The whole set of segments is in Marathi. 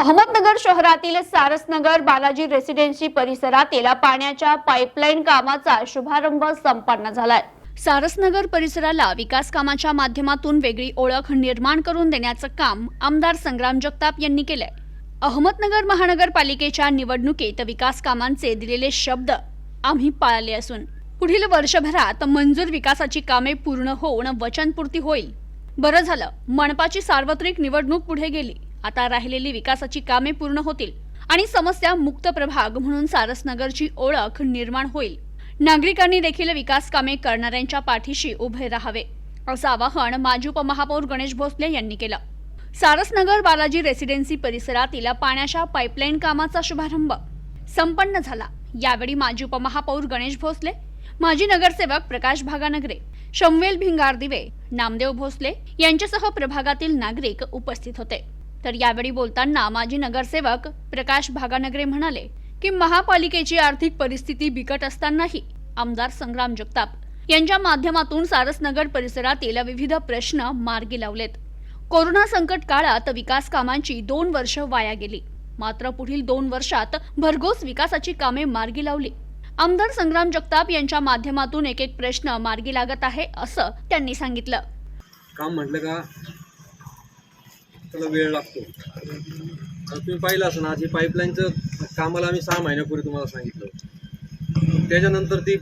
अहमदनगर शहरातील सारसनगर बालाजी रेसिडेन्सी परिसरातील पाण्याच्या पाईपलाईन कामाचा शुभारंभ संपन्न झालाय. सारसनगर परिसराला विकास कामाच्या माध्यमातून वेगळी ओळख निर्माण करून देण्याचं काम आमदार संग्राम जगताप यांनी केलंय. अहमदनगर महानगरपालिकेच्या निवडणुकीत विकास कामांचे दिलेले शब्द आम्ही पाळले असून पुढील वर्षभरात मंजूर विकासाची कामे पूर्ण होऊन वचनपूर्ती होईल. बरं झालं मनपाची सार्वत्रिक निवडणूक पुढे गेली. आता राहिलेली विकासाची कामे पूर्ण होतील आणि समस्या मुक्त प्रभाग म्हणून सारसनगरची ओळख निर्माण होईल. नागरिकांनी देखील विकास कामे करणाऱ्यांच्या पाठीशी उभे राहावे असं आवाहन माजी उपमहापौर गणेश भोसले यांनी केलं. सारसनगर बालाजी रेसिडेन्सी परिसरातील पाण्याच्या पाईपलाईन कामाचा शुभारंभ संपन्न झाला. यावेळी माजी उपमहापौर गणेश भोसले माजी नगरसेवक प्रकाश भागानगरे शमवेल भिंगार दिवे नामदेव भोसले यांच्यासह प्रभागातील नागरिक उपस्थित होते. तर यावेळी बोलताना माजी नगरसेवक प्रकाश भागानगरे म्हणाले की महापालिकेची आर्थिक परिस्थिती बिकट असतानाही आमदार संग्राम जगताप यांच्या माध्यमातून सारसनगर परिसरातील विविध प्रश्न मार्गी लावलेत. कोरोना संकट काळात विकास कामांची दोन वर्ष वाया गेली. मात्र पुढील दोन वर्षात भरघोस विकासाची कामे मार्गी लावली. आमदार संग्राम जगताप यांच्या माध्यमातून एक एक प्रश्न मार्गी लागत आहे असं त्यांनी सांगितलं. काम म्हटलं का? त्याला वेळ लागतो. तुम्ही पाहिलं असं ना जे पाईपलाईनचं कामाला आम्ही सहा महिन्यापूर्वी तुम्हाला सांगितलं त्याच्यानंतर ती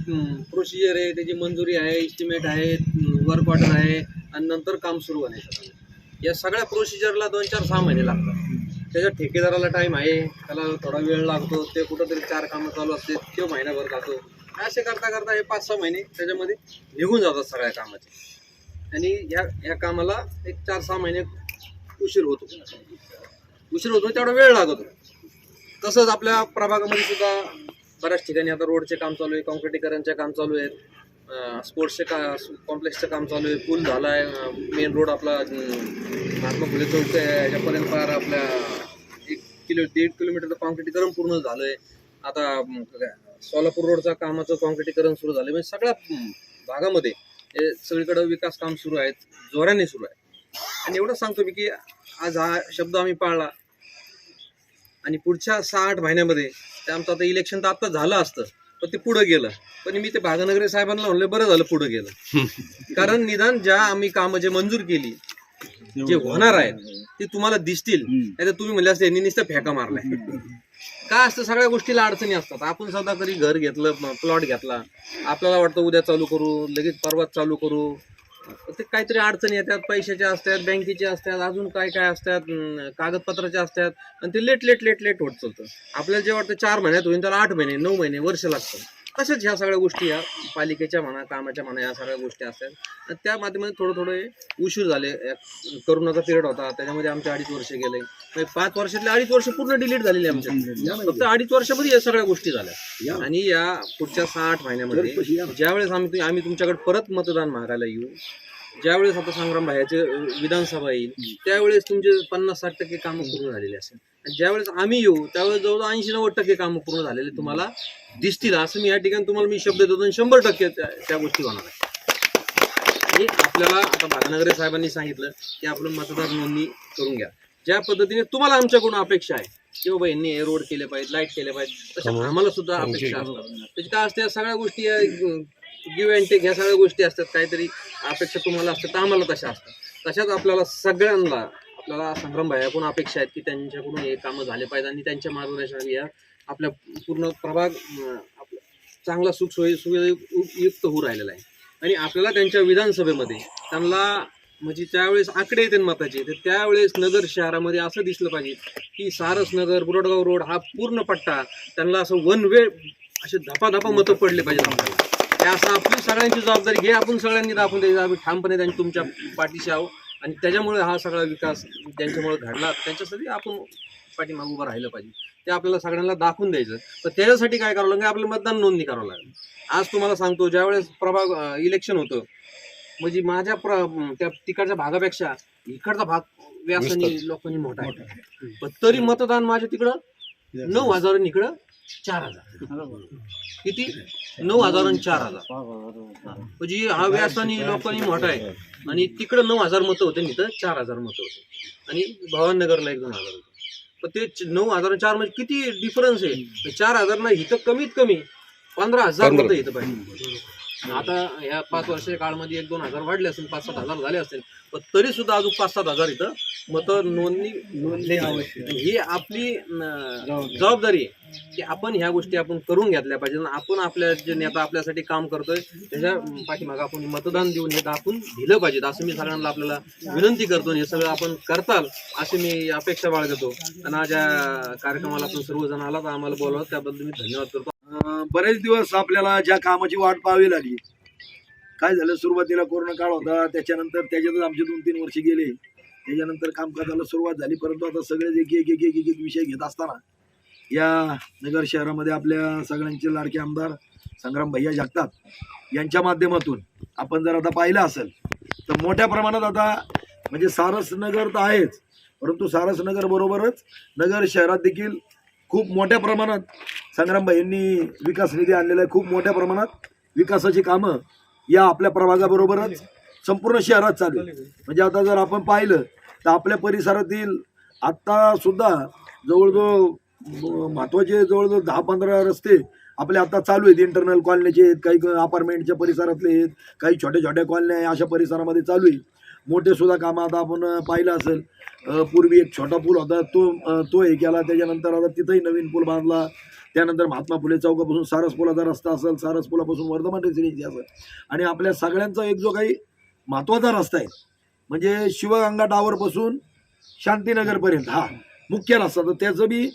प्रोसिजर आहे त्याची मंजुरी आहे इस्टिमेट आहे वर्क ऑर्डर आहे आणि नंतर काम सुरू होण्याचं या सगळ्या प्रोसिजरला दोन चार सहा महिने लागतात. त्याच्या ठेकेदाराला टाईम आहे त्याला थोडा वेळ लागतो ते कुठंतरी चार कामं चालू असते तो महिनाभर जातो. असे करता करता हे पाच सहा महिने त्याच्यामध्ये निघून जातात सगळ्या कामाचे. आणि ह्या ह्या कामाला एक चार सहा महिने उशीर होतो. उशीर होतो तेवढा वेळ लागतो. तसंच आपल्या प्रभागामध्ये सुद्धा बऱ्याच ठिकाणी आता रोडचे काम चालू आहे कॉन्क्रिटीकरणचे काम चालू आहेत स्पोर्ट्सचे का कॉम्प्लेक्सचं काम चालू आहे पूल झाला आहे मेन रोड आपला महात्मा फुले चौक आहे याच्यापर्यंत फार आपल्या एक किलो दीड किलोमीटरचं कॉन्क्रिटीकरण पूर्ण झालं आहे आता सोलापूर रोडचा कामाचं कॉन्क्रिटीकरण सुरू झालं म्हणजे सगळ्या भागामध्ये हे सगळीकडं विकास काम सुरू आहेत जोराने सुरू आहे. आणि एवढं सांगतो मी की आज हा शब्द आम्ही पाळला. आणि पुढच्या सहा आठ महिन्यामध्ये ते आमचं आता इलेक्शन तर आता झालं असतं पण ते पुढं गेलं. पण मी ते भागनगरे साहेबांना म्हणले बरं झालं पुढं गेलं. कारण निदान ज्या आम्ही कामं जे मंजूर केली जे होणार आहेत ते तुम्हाला दिसतील. नाही तुम्ही म्हणले असते यांनी नुसतं फेका मारलाय. का असतं सगळ्या गोष्टीला अडचणी असतात? आपण सध्या कधी घर घेतलं प्लॉट घेतला. आपल्याला वाटतं उद्या चालू करू लगेच परवाच चालू करू. ते काहीतरी अडचणी येतात पैशाच्या असतात बँकेच्या असतात अजून काय काय असतात कागदपत्राच्या कागदपत्राचे असतात. आणि ते लेट लेट लेट लेट होत चालतं. आपल्याला जे वाटतं चार महिन्यात होईल त्याला आठ महिने नऊ महिने वर्ष लागतं तशाच ह्या सगळ्या गोष्टी या पालिकेच्या म्हणा कामाच्या म्हणा या सगळ्या गोष्टी असतात. आणि त्या माध्यमात थोडं थोडं उशीर झाले. करोनाचा पिरियड होता. त्याच्यामध्ये आमचे अडीच वर्ष गेले. म्हणजे पाच वर्षातले अडीच वर्ष पूर्ण डिलीट झालेले आमच्या फक्त अडीच वर्षामध्ये या सगळ्या गोष्टी झाल्या. आणि या पुढच्या सहा आठ महिन्यामध्ये ज्यावेळेस आम्ही आम्ही तुमच्याकडे परत मतदान मागायला येऊ ज्यावेळेस आता संग्राम भायाचे विधानसभा येईल त्यावेळेस तुमचे पन्नास साठ टक्के कामं पूर्ण झालेली असेल. ज्यावेळेस आम्ही येऊ त्यावेळेस जवळजवळ ऐंशी नव्वद टक्के कामं पूर्ण झालेले तुम्हाला दिसतील. असं मी या ठिकाणी तुम्हाला मी शब्द देतो शंभर टक्के त्या गोष्टी होणार आहेत. आणि आपल्याला आता भागनगरे साहेबांनी सांगितलं की आपलं मतदार नोंदणी करून घ्या. ज्या पद्धतीने तुम्हाला आमच्याकडून अपेक्षा आहे की बाबा यांनी हे रोड केले पाहिजे लाइट केले पाहिजे तशा आम्हाला सुद्धा अपेक्षा असतात. त्याची काय असते या सगळ्या गोष्टी गिव्ह अँड टेक ह्या सगळ्या गोष्टी असतात. काहीतरी अपेक्षा तुम्हाला असतात तर आम्हाला तशा असतात. तशाच आपल्याला सगळ्यांना आपल्याला संग्राम भायाकडून अपेक्षा आहेत की त्यांच्याकडून हे कामं झाले पाहिजे आणि त्यांच्या मार्गदर्शनाने या आपल्या पूर्ण प्रभाग आपला चांगला सुखसोयी सुविधा युक्त होऊ राहिलेला आहे. आणि आपल्याला त्यांच्या विधानसभेमध्ये त्यांना म्हणजे त्यावेळेस आकडे येते मताचे तर त्यावेळेस नगर शहरामध्ये असं दिसलं पाहिजे की सारस नगर बुरडगाव रोड हा पूर्ण पट्टा त्यांना असं वन वे असे धपाधपा मतं पडले पाहिजे आपल्याला असं आपली सगळ्यांची जबाबदारी घे आपण सगळ्यांनी दाखवून द्यायचं आम्ही ठामपणे त्यांनी तुमच्या पाठीशी आहो आणि त्याच्यामुळे हा सगळा विकास त्यांच्यामुळे घडला त्याच्यासाठी आपण पाठीमागे उभं राहिलं पाहिजे. ते आपल्याला सगळ्यांना दाखवून द्यायचं. तर त्याच्यासाठी काय करावं लागेल? आपलं मतदान नोंदणी करावं लागेल. आज तुम्हाला सांगतो ज्यावेळेस प्रभाग इलेक्शन होतं म्हणजे माझ्या प्र त्या तिकडच्या भागापेक्षा इकडचा भाग व्यासानी लोकांनी मोठा आहे. पण तरी मतदान माझ्या तिकडं नऊ हजार आणि इकडं चार हजार. किती? नऊ हजार आणि चार हजार. म्हणजे हा व्यासानी लोकांनी मोठा आहे. आणि तिकडं नऊ हजार मतं होते आणि इथं चार हजार मतं होते. आणि भवाननगरला एक दोन हजार होते. पण ते नऊ हजार चार म्हणजे किती डिफरन्स आहे? चार हजार नाही इथं कमीत कमी पंधरा हजार. होतं इथं पाहिजे. आता ह्या पाच वर्षाच्या काळामध्ये एक दोन हजार वाढले असतील पाच सात हजार झाले असतील पण तरी सुद्धा अजून पाच सात हजार इथं मत नोंदणी नोंदणी आवश्यक ही आपली जबाबदारी आहे. की आपण ह्या गोष्टी आपण करून घेतल्या पाहिजे आपण आपल्या जे नेता आपल्यासाठी काम करतोय त्याच्या पाठीमागं आपण मतदान देऊन हे दाखवून दिलं पाहिजे असं मी सगळ्यांना आपल्याला विनंती करतो हे सगळं आपण करताल अशी मी अपेक्षा बाळगतो. आणि आज या कार्यक्रमाला आपण सर्वजण आला तर आम्हाला बोलवलं त्याबद्दल मी धन्यवाद करतो. बरेच दिवस आपल्याला ज्या कामाची वाट पाहावी लागली काय झालं सुरुवातीला कोरोना काळ होता त्याच्यानंतर त्याच्यातच आमचे दोन तीन वर्ष गेले त्याच्यानंतर कामकाजाला सुरुवात झाली परंतु आता सगळे एक एक एक एक एक विषय घेत असताना या नगर शहरामध्ये आपल्या सगळ्यांचे लाडके आमदार संग्राम भैया जगताप यांच्या माध्यमातून आपण जर आता पाहिलं असेल तर मोठ्या प्रमाणात आता म्हणजे सारसनगर तर आहेच परंतु सारसनगर बरोबरच नगर शहरात देखील खूप मोठ्या प्रमाणात संग्रामभाई यांनी विकास निधी आणलेला आहे. खूप मोठ्या प्रमाणात विकासाची कामं या आपल्या प्रभागाबरोबरच संपूर्ण शहरात चालू म्हणजे आता जर आपण पाहिलं तर आपल्या परिसरातील आत्तासुद्धा जवळजवळ महत्त्वाचे महत्त्वाचे जवळजवळ दहा पंधरा रस्ते आपले आता चालू आहेत. इंटरनल कॉलनीचे आहेत काही अपार्टमेंटच्या परिसरातले आहेत काही छोट्या छोट्या कॉलन्या आहे अशा परिसरामध्ये चालू आहे. मोठे सुद्धा कामं आता आपण पाहिलं असेल. पूर्वी एक छोटा पूल होता तो तो हे केला त्याच्यानंतर आता तिथंही नवीन पूल बांधला. त्यानंतर महात्मा फुले चौकापासून सारस पुलाचा रस्ता असेल सारस पुलापासून वर्धमान रेसिडेन्सी असेल. आणि आपल्या सगळ्यांचा एक जो काही महत्त्वाचा रस्ता आहे म्हणजे शिवगंगा टावरपासून शांतीनगरपर्यंत हा मुख्य रस्ता. तर त्याचं बी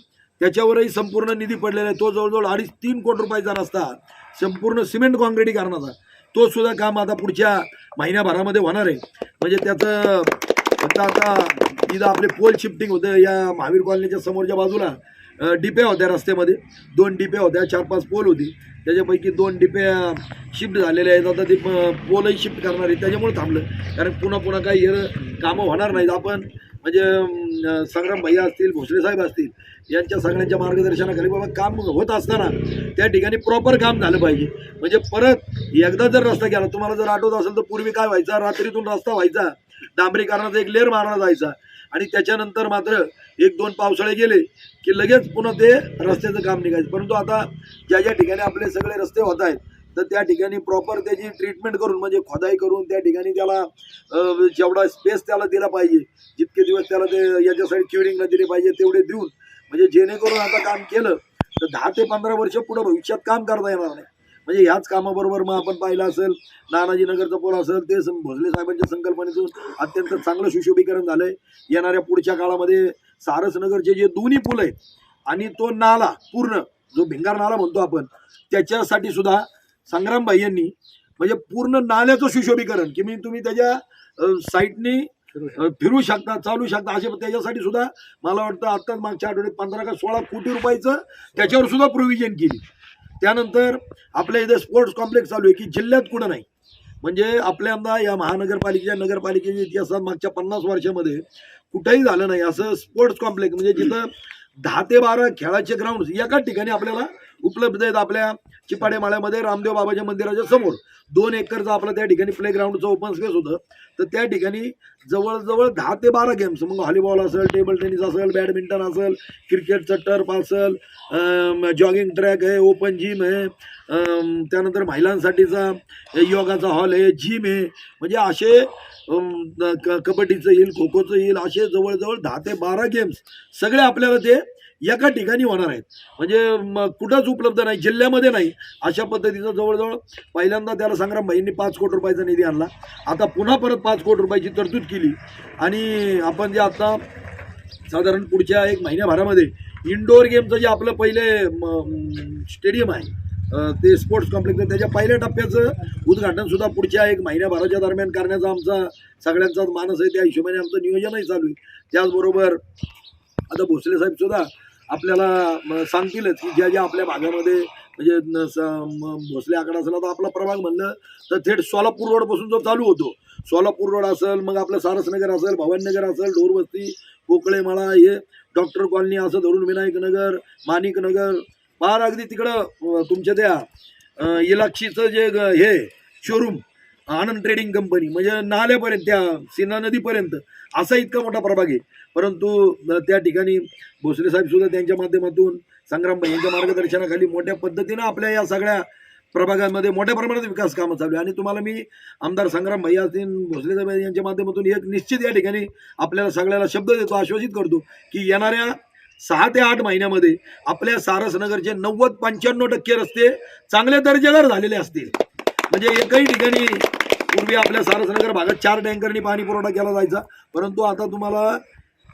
त्याच्यावरही संपूर्ण निधी पडलेला आहे. तो जवळजवळ अडीच तीन कोटी रुपयाचा रस्ता संपूर्ण सिमेंट काँक्रिटीकरणाचा तो सुद्धा काम आता पुढच्या महिन्याभरामध्ये होणार आहे. म्हणजे त्याचं फक्त आता तिथं आपले पोल शिफ्टिंग होतं. या महावीर कॉलनीच्या समोरच्या बाजूला डिपे डिप्या होत्या रस्त्यामध्ये. दोन डिप्या होत्या चार पाच पोल होती. त्याच्यापैकी दोन डिप्या शिफ्ट झालेल्या आहेत. आता ते प- पोलही शिफ्ट करणार आहे त्याच्यामुळे थांबलं. कारण पुन्हा पुन्हा काही हे कामं होणार नाहीत. आपण म्हणजे संग्राम भैया असतील भोसले साहेब असतील यांच्या सगळ्यांच्या मार्गदर्शनाखाली बाबा काम होत असताना त्या ठिकाणी प्रॉपर काम झालं पाहिजे. म्हणजे परत एकदा जर रस्ता गेला तुम्हाला जर आठवत असेल तर पूर्वी काय व्हायचा? रात्रीतून रस्ता व्हायचा. डांबरीकरणाचा एक लेअर मारला जायचा. आणि त्याच्यानंतर मात्र एक दोन पावसाळे गेले की लगेच पुन्हा ते रस्त्याचं काम निघायचं. परंतु आता ज्या ज्या ठिकाणी आपले सगळे रस्ते होत आहेत तर त्या ठिकाणी प्रॉपर त्याची ट्रीटमेंट करून म्हणजे खोदाई करून त्या ठिकाणी त्याला जेवढा स्पेस त्याला दिला पाहिजे जितके दिवस त्याला ते याच्यासाठी क्युरिंगला दिले पाहिजे तेवढे देऊन म्हणजे जेणेकरून आता काम केलं तर दहा ते पंधरा वर्ष पुढं भविष्यात काम करता येणार नाही. म्हणजे ह्याच कामाबरोबर मग आपण पाहिलं असेल नानाजी नगरचा पूल असेल ते सं- भोसले साहेबांच्या संकल्पनेतून अत्यंत चांगलं सुशोभीकरण झालं आहे येणाऱ्या पुढच्या काळामध्ये सारसनगरचे जे दोन्ही पूल आहेत आणि तो नाला पूर्ण जो भिंगार नाला म्हणतो आपण त्याच्यासाठी सुद्धा संग्रामभाई यांनी म्हणजे पूर्ण नाल्याचं सुशोभीकरण की मी तुम्ही त्याच्या साईटनी फिरू शकता चालू शकता असे त्याच्यासाठी सुद्धा मला वाटतं आत्ताच मागच्या आठवड्यात पंधरा का सोळा कोटी रुपयाचं त्याच्यावर सुद्धा प्रोव्हिजन केली. त्यानंतर आपल्या इथे स्पोर्ट्स कॉम्प्लेक्स चालू आहे की जिल्ह्यात कुठं नाही. म्हणजे आपल्यांदा या महानगरपालिकेच्या नगरपालिकेच्या इतिहासात मागच्या पन्नास वर्षामध्ये कुठेही झालं नाही. असं स्पोर्ट्स कॉम्प्लेक्स म्हणजे जिथं दहा ते बारा खेळाचे ग्राउंड एकाच ठिकाणी आपल्याला उपलब्ध आहेत आपल्या चिपाडे माळ्यामध्ये रामदेव बाबाच्या मंदिराच्या समोर दोन एकरचं आपलं त्या ठिकाणी प्लेग्राऊंडचं ओपन स्पेस होतं तर त्या ठिकाणी जवळजवळ दहा ते बारा गेम्स मग व्हॉलीबॉल असेल टेबल टेनिस असेल बॅडमिंटन असेल क्रिकेटचं टर्फ असेल जॉगिंग ट्रॅक आहे ओपन जिम आहे त्यानंतर महिलांसाठीचा योगाचा हॉल आहे जिम आहे म्हणजे असे क- कबड्डीचं येईल खो खोचं येईल असे जवळजवळ दहा ते बारा गेम्स सगळे आपल्याला ते एका ठिकाणी होणार आहेत. म्हणजे कुठंच उपलब्ध नाही जिल्ह्यामध्ये नाही. अशा पद्धतीचं जवळजवळ पहिल्यांदा त्याला संग्राम भाईंनी पाच कोटी रुपयाचा निधी आणला. आता पुन्हा परत पाच कोटी रुपयाची तरतूद केली. आणि आपण जे आता साधारण पुढच्या एक महिन्याभरामध्ये इनडोअर गेमचं जे आपलं पहिले स्टेडियम आहे ते स्पोर्ट्स कॉम्प्लेक्स त्याच्या पहिल्या टप्प्याचं उद्घाटन सुद्धा पुढच्या एक महिन्याभराच्या दरम्यान करण्याचा आमचा सगळ्यांचाच मानस आहे. त्या हिशोबाने आमचं नियोजनही चालू आहे. त्याचबरोबर आता भोसले साहेब सुद्धा आपल्याला सांगतीलच की ज्या ज्या आपल्या भागामध्ये म्हणजे न- म- भोसले आकडा असेल तर आपला प्रभाग म्हणलं तर थेट सोलापूर रोडपासून जो चालू होतो. सोलापूर रोड असेल मग आपलं सारसनगर असेल भवानीनगर असेल ढोरवस्ती कोकळेमाळा हे डॉक्टर कॉलनी असं धरून विनायकनगर माणिकनगर माणिक फार अगदी तिकडं तुमच्या त्या इलाक्षीचं जे ग- हे शोरूम आनंद ट्रेडिंग कंपनी म्हणजे नाल्यापर्यंत त्या सिन्हा नदीपर्यंत. असा इतका मोठा प्रभाग आहे. परंतु त्या ठिकाणी भोसले साहेब सुद्धा त्यांच्या माध्यमातून संग्राम भाई यांच्या मार्गदर्शनाखाली मोठ्या पद्धतीनं आपल्या या सगळ्या प्रभागांमध्ये मोठ्या प्रमाणात विकास कामं चालू आहे. आणि तुम्हाला मी आमदार संग्राम भैया असतील भोसले साहेब यांच्या माध्यमातून एक निश्चित या ठिकाणी आपल्याला सगळ्याला शब्द देतो आश्वासित करतो की येणाऱ्या सहा ते आठ महिन्यामध्ये आपल्या सारसनगरचे नव्वद पंच्याण्णव टक्के रस्ते चांगल्या दर्जेदार झालेले असतील. म्हणजे एकही ठिकाणी पूर्वी आपल्या सारसनगर भागात चार टँकरनी पाणी पुरवठा केला जायचा. परंतु आता तुम्हाला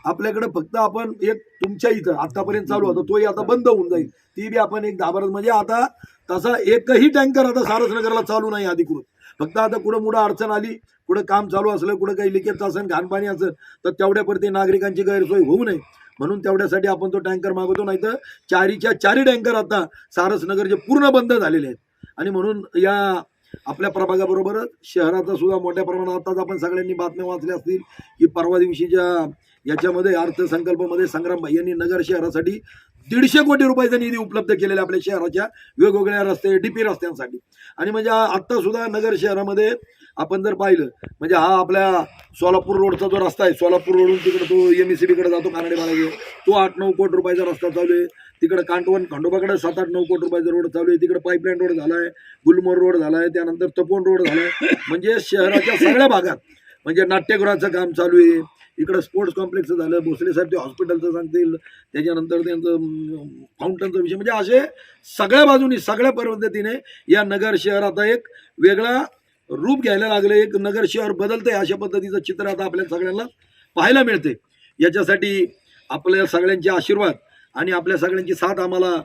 आपल्याकडे फक्त आपण एक तुमच्या इथं आतापर्यंत चालू होता तोही आता बंद होऊन जाईल. ती बी आपण एक दहा म्हणजे आता तसा एकही टँकर आता सारसनगरला चालू नाही अधिकृत. फक्त आता कुठं मुठं अडचण आली कुठं काम चालू असलं कुठं काही लिकेज असेल घाणपाणी असेल तर तेवढ्यापुरती नागरिकांची गैरसोय होऊ नये. म्हणून तेवढ्यासाठी आपण तो टँकर मागवतो नाही तर चारीच्या चारी टँकर आता सारसनगरचे पूर्ण बंद झालेले आहेत. आणि म्हणून या आपल्या प्रभागाबरोबरच शहराचा सुद्धा मोठ्या प्रमाणात आताच आपण सगळ्यांनी बातम्या वाचल्या असतील की परवा दिवशीच्या याच्यामध्ये अर्थसंकल्पामध्ये संग्राम यांनी नगर शहरासाठी दीडशे कोटी रुपयाचा निधी उपलब्ध केलेला आपल्या शहराच्या वेगवेगळ्या रस्ते डीपी रस्त्यांसाठी. आणि म्हणजे आत्ता सुद्धा नगर शहरामध्ये आपण जर पाहिलं म्हणजे हा आपल्या सोलापूर रोडचा जो रस्ता आहे सोलापूर रोडून तिकडे तो एम एसकडे जातो कानडे मार्गे तो आठ नऊ कोटी रुपयाचा रस्ता चालू आहे. तिकडं कांटवन खंडोबाकडे सात आठ नऊ कोटी रुपयाचा रोड चालू आहे. तिकडे पाईपलाईन रोड झाला आहे गुलमोर रोड झाला आहे त्यानंतर तपोन रोड झाला आहे म्हणजे शहराच्या सगळ्या भागात म्हणजे नाट्यगृहाचं काम चालू आहे. इकडं स्पोर्ट्स कॉम्प्लेक्सचं झालं भोसले साहेब ते हॉस्पिटलचं सांगतील. त्याच्यानंतर त्यांचं फाउंटनचा विषय. म्हणजे असे सगळ्या बाजूनी सगळ्या पद्धतीने या नगर शहर आता एक वेगळा रूप घ्यायला लागलं एक नगर शहर बदलतंय अशा पद्धतीचं चित्र आता आपल्या सगळ्यांना पाहायला मिळते याच्यासाठी आपल्या सगळ्यांचे आशीर्वाद आणि आपल्या सगळ्यांची साथ आम्हाला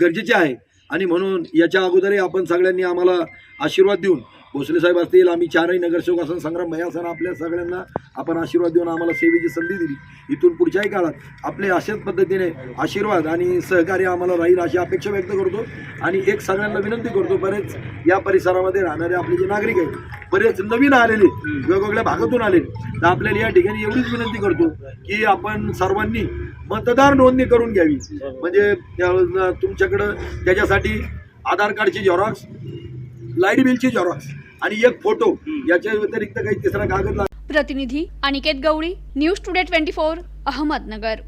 गरजेची आहे. आणि म्हणून याच्या अगोदरही आपण सगळ्यांनी आम्हाला आशीर्वाद देऊन भोसले साहेब असतील आम्ही चारही नगरसेवक असं संग्राम भैया सर आपल्या सगळ्यांना आपण आशीर्वाद देऊन आम्हाला सेवेची संधी दिली. इथून पुढच्याही काळात आपले अशाच पद्धतीने आशीर्वाद आणि सहकार्य आम्हाला राहील अशी अपेक्षा व्यक्त करतो आणि एक सगळ्यांना विनंती करतो बरेच या परिसरामध्ये राहणारे आपले जे नागरिक आहेत बरेच नवीन आलेले वेगवेगळ्या भागातून आलेले तर आपल्याला या ठिकाणी एवढीच विनंती करतो की आपण सर्वांनी मतदार नोंदणी करून घ्यावी. म्हणजे त्या- तुमच्याकडं त्याच्यासाठी आधार कार्डची झेरॉक्स लाइट बिलची झेरॉक्स आणि एक फोटो याच्या व्यतिरिक्त काही तिसरा कागद प्रतिनिधी Aniket Gawali news today twenty four Ahmednagar.